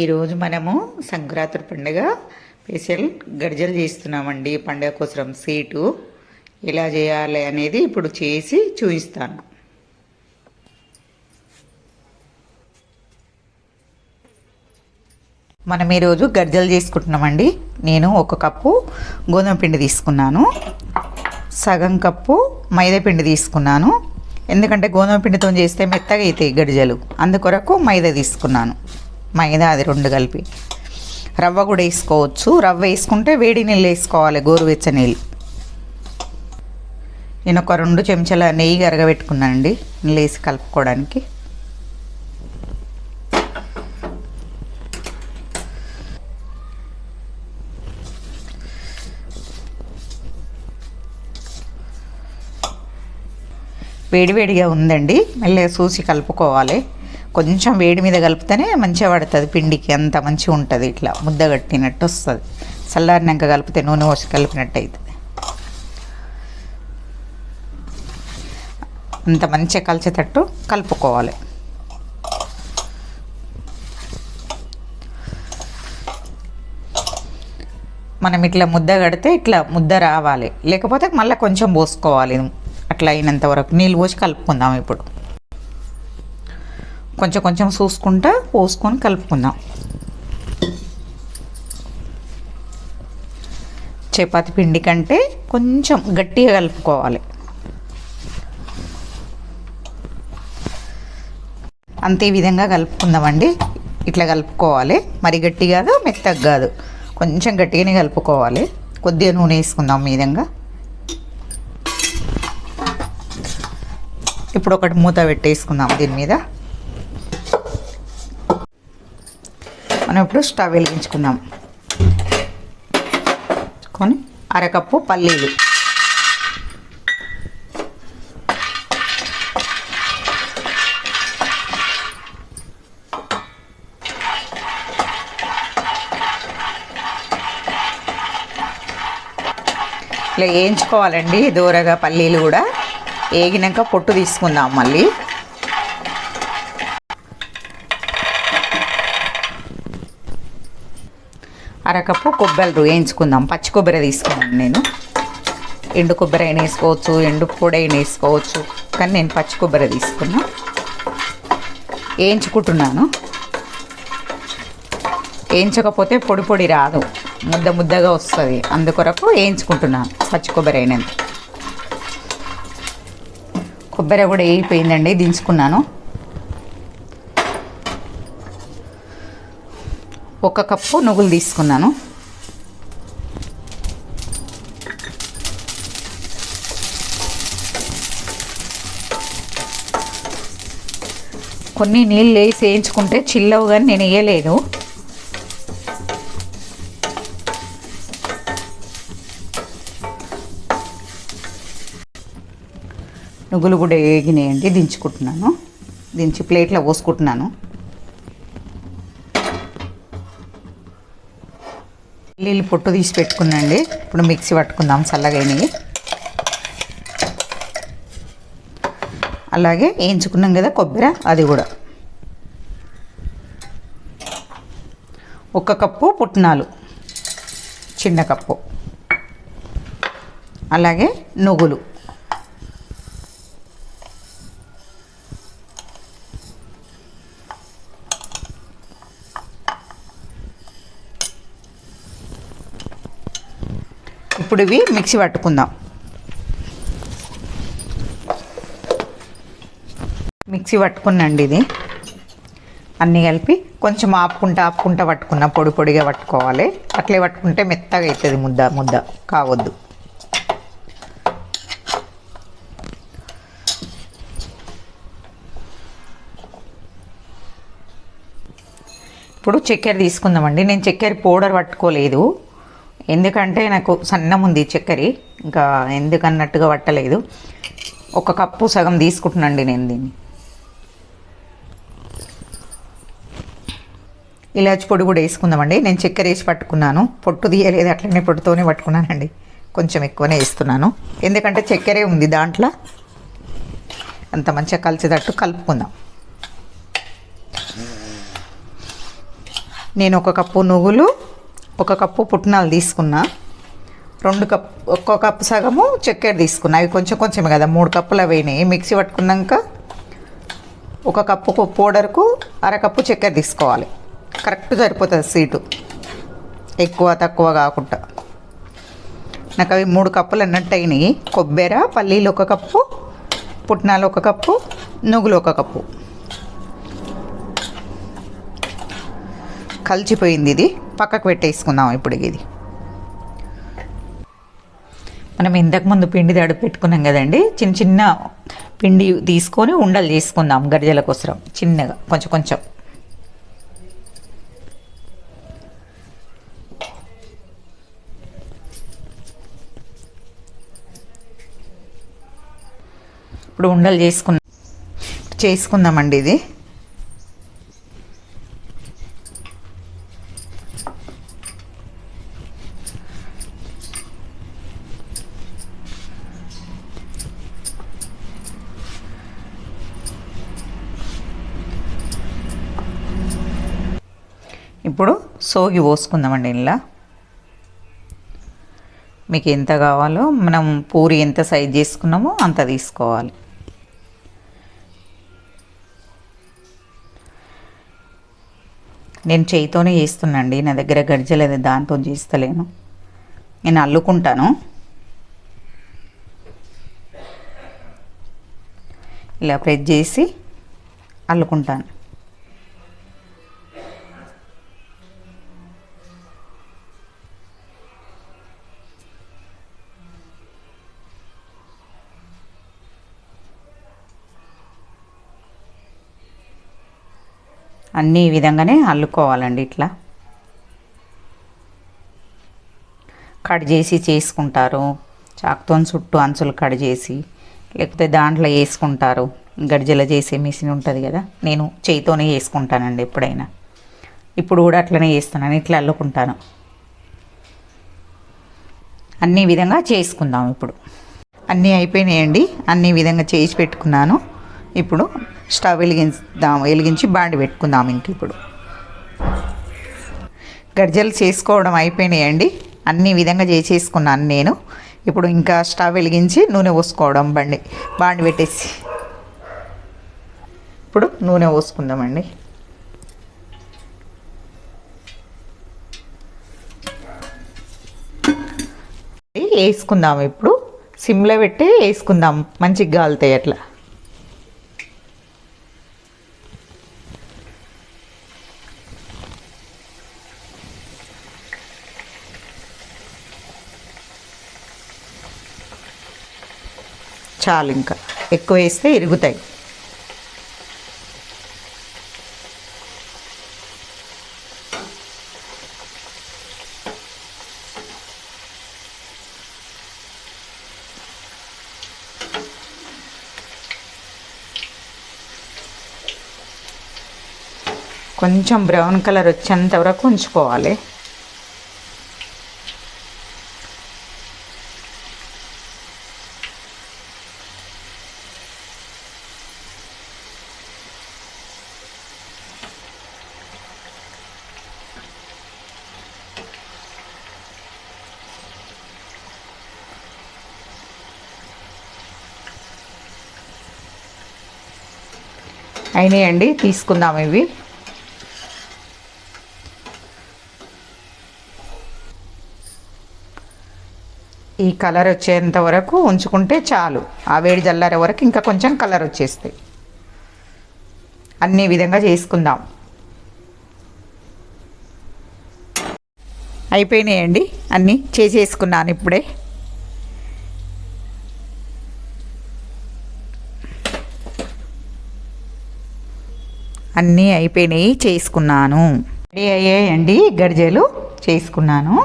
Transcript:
ఈరోజు మనము సంక్రాంతి పండుగ స్పెషల్ గడిజలు చేస్తున్నామండి. పండుగ కోసం సీటు ఎలా చేయాలి అనేది ఇప్పుడు చేసి చూపిస్తాను. మనం ఈరోజు గడ్జలు చేసుకుంటున్నామండి. నేను ఒక కప్పు గోధుమ పిండి తీసుకున్నాను. సగం కప్పు మైదా పిండి తీసుకున్నాను. ఎందుకంటే గోధుమ పిండితో చేస్తే మెత్తగా అవుతాయి గడిజలు అందుకొరకు మైదా తీసుకున్నాను. మైదా అది రెండు కలిపి. రవ్వ కూడా వేసుకోవచ్చు. రవ్వ వేసుకుంటే వేడి నీళ్ళు వేసుకోవాలి గోరువెచ్చ నీళ్ళు. నేను ఒక రెండు చెంచాల నెయ్యి కరగబెట్టుకున్నానండి నీళ్ళు వేసి కలుపుకోవడానికి. వేడివేడిగా ఉందండి. మెల్లగా చూసి కలుపుకోవాలి. కొంచెం వేడి మీద కలిపితేనే మంచిగా పడుతుంది పిండికి అంత మంచిగా ఉంటుంది ఇట్లా ముద్ద కట్టినట్టు వస్తుంది. చల్లారినాక కలిపితే నూనె పోసి కలిపినట్టు అవుతుంది అంత మంచిగా కలిసేటట్టు కలుపుకోవాలి. మనం ఇట్లా ముద్ద కడితే ఇట్లా ముద్ద రావాలి. లేకపోతే మళ్ళీ కొంచెం పోసుకోవాలి. అట్లా అయినంత వరకు నీళ్ళు పోసి కలుపుకుందాం ఇప్పుడు. కొంచెం కొంచెం చూసుకుంటా పోసుకొని కలుపుకుందాం. చపాతి పిండి కంటే కొంచెం గట్టిగా కలుపుకోవాలి. అంతే విధంగా కలుపుకుందామండి. ఇట్లా కలుపుకోవాలి. మరి గట్టి కాదు మెత్తగా కాదు. కొంచెం గట్టిగానే కలుపుకోవాలి. కొద్దిగా నూనె వేసుకుందాం ఈ విధంగా. ఇప్పుడు ఒకటి మూత పెట్టేసుకుందాం దీని మీద. మనం ఇప్పుడు స్టవ్ వెలిగించుకుందాం. కొని అరకప్పు పల్లీలు. ఇలా వేయించుకోవాలండి దూరగా పల్లీలు కూడా. వేగినాక పొట్టు తీసుకుందాం మళ్ళీ. అరకప్పు కొబ్బరి వేయించుకుందాం. పచ్చి కొబ్బరి తీసుకున్నాను నేను. ఎండు కొబ్బరి అయినా వేసుకోవచ్చు ఎండు పొడి అయినా వేసుకోవచ్చు కానీ నేను పచ్చి కొబ్బరి తీసుకున్నా. వేయించుకుంటున్నాను. వేయించకపోతే పొడి పొడి రాదు. ముద్ద ముద్దగా వస్తుంది. అందుకొరకు వేయించుకుంటున్నాను పచ్చి కొబ్బరి అయినంత. కొబ్బరి కూడా వేయిపోయిందండి దించుకున్నాను. ఒక కప్పు నువ్వులు తీసుకున్నాను. కొన్ని నీళ్ళు వేసి వేయించుకుంటే చిల్లవు కానీ నేను వేయలేదు. నువ్వులు కూడా వేగినాయండి దించుకుంటున్నాను. దించి ప్లేట్లో పోసుకుంటున్నాను. నీళ్ళు పొట్టు తీసి పెట్టుకున్నాండి ఇప్పుడు మిక్సీ పట్టుకుందాం చల్లగా అయినవి. అలాగే వేయించుకున్నాం కదా కొబ్బరి అది కూడా. ఒక కప్పు పుట్నాలు చిన్న కప్పు. అలాగే నువ్వులు. ఇప్పుడు ఇవి మిక్సీ పట్టుకుందాం. మిక్సీ పట్టుకున్నండి ఇది. అన్నీ కలిపి కొంచెం ఆపుకుంటా ఆపుకుంటా పట్టుకున్నా పొడి పొడిగా పట్టుకోవాలి. అట్లే పట్టుకుంటే మెత్తగా అవుతుంది ముద్ద ముద్ద కావద్దు. ఇప్పుడు చక్కెర తీసుకుందామండి. నేను చక్కెర పౌడర్ పట్టుకోలేదు. ఎందుకంటే నాకు సన్నం ఉంది చక్కెర. ఇంకా ఎందుకన్నట్టుగా పట్టలేదు. ఒక కప్పు సగం తీసుకుంటున్నాండి నేను దీన్ని. ఇలాచి పొడి కూడా వేసుకుందామండి. నేను చక్కెర వేసి పట్టుకున్నాను. పొట్టు తీయలేదు అట్లనే పొట్టుతోనే పట్టుకున్నానండి. కొంచెం ఎక్కువనే వేస్తున్నాను. ఎందుకంటే చక్కెరే ఉంది దాంట్లో. అంత మంచిగా కలిసేటట్టు కలుపుకుందాం. నేను ఒక కప్పు నువ్వులు ఒక కప్పు పుట్నాలు తీసుకున్నా రెండు కప్ ఒక్కో కప్పు సగము చక్కెర తీసుకున్నా. అవి కొంచెం కొంచెం కదా మూడు కప్పులు అయినాయి. మిక్సీ పట్టుకున్నాక ఒక కప్పు పౌడర్కు అరకప్పు చక్కెర తీసుకోవాలి. కరెక్ట్ సరిపోతుంది స్వీటు ఎక్కువ తక్కువ కాకుండా. నాకు అవి మూడు కప్పులు అన్నట్టు అయినాయి. కొబ్బెర పల్లీలు ఒక కప్పు పుట్నాలు ఒక కప్పు నువ్వులు ఒక కప్పు. కలిసిపోయింది ఇది. పక్కకు పెట్టేసుకుందాం ఇప్పుడు ఇది. మనం ఇంతకుముందు పిండి తడి పెట్టుకున్నాం కదండి చిన్న చిన్న పిండి తీసుకొని ఉండలు చేసుకుందాం గరిజల కోసరం చిన్నగా కొంచెం కొంచెం. ఇప్పుడు ఉండలు చేసుకున్నాం చేసుకుందామండి ఇది ఇప్పుడు సోగి పోసుకుందామండి ఇలా మీకు ఎంత కావాలో మనం పూరి ఎంత సైజ్ చేసుకున్నామో అంత తీసుకోవాలి. నేను చేయితోనే చేస్తున్నాండి నా దగ్గర గడిజలేదు దాంతో చేస్తలేను. నేను అల్లుకుంటాను. ఇలా ప్రెస్ చేసి అల్లుకుంటాను. అన్నీ ఈ విధంగానే అల్లుకోవాలండి ఇట్లా. కట్ చేసి చేసుకుంటారు. చాకుతో చుట్టూ అంచులు కట్ చేసి లేకపోతే దాంట్లో వేసుకుంటారు. గడిజల చేసే మిషన్ ఉంటుంది కదా నేను చేయితోనే వేసుకుంటానండి ఎప్పుడైనా. ఇప్పుడు కూడా అట్లనే చేస్తున్నాను ఇట్లా అల్లుకుంటాను. అన్ని విధంగా చేసుకుందాం ఇప్పుడు. అన్నీ అయిపోయినాయండి అన్ని విధంగా చేసి పెట్టుకున్నాను. ఇప్పుడు స్టవ్ వెలిగించుదాం వెలిగించి బాండి పెట్టుకుందాం ఇంక ఇప్పుడు. గర్జలు చేసుకోవడం అయిపోయినాయండి. అన్ని విధంగా చేసేసుకున్నాను నేను. ఇప్పుడు ఇంకా స్టవ్ వెలిగించి నూనె పోసుకోవడం బండి బాండి పెట్టేసి. ఇప్పుడు నూనె పోసుకుందామండి. వేసుకుందాం ఇప్పుడు. సిమ్లో పెట్టి వేసుకుందాం. మంచిగా గాలుతాయి అట్లా. చాలు ఇంకా. ఎక్కువ వేస్తే ఇరుగుతాయి. కొంచెం బ్రౌన్ కలర్ వచ్చేంత వరకు ఉంచుకోవాలి. అయినాయండి తీసుకుందాం ఇవి. ఈ కలర్ వచ్చేంత వరకు ఉంచుకుంటే చాలు. ఆ వేడి జల్లారే వరకు ఇంకా కొంచెం కలర్ వచ్చేస్తాయి. అన్ని విధంగా చేసుకుందాం. అయిపోయినాయండి అన్నీ చేసేసుకున్నాను ఇప్పుడే. అన్నీ అయిపోయినాయి చేసుకున్నాను. రెడీ అయ్యాయండి గడిజలు చేసుకున్నాను.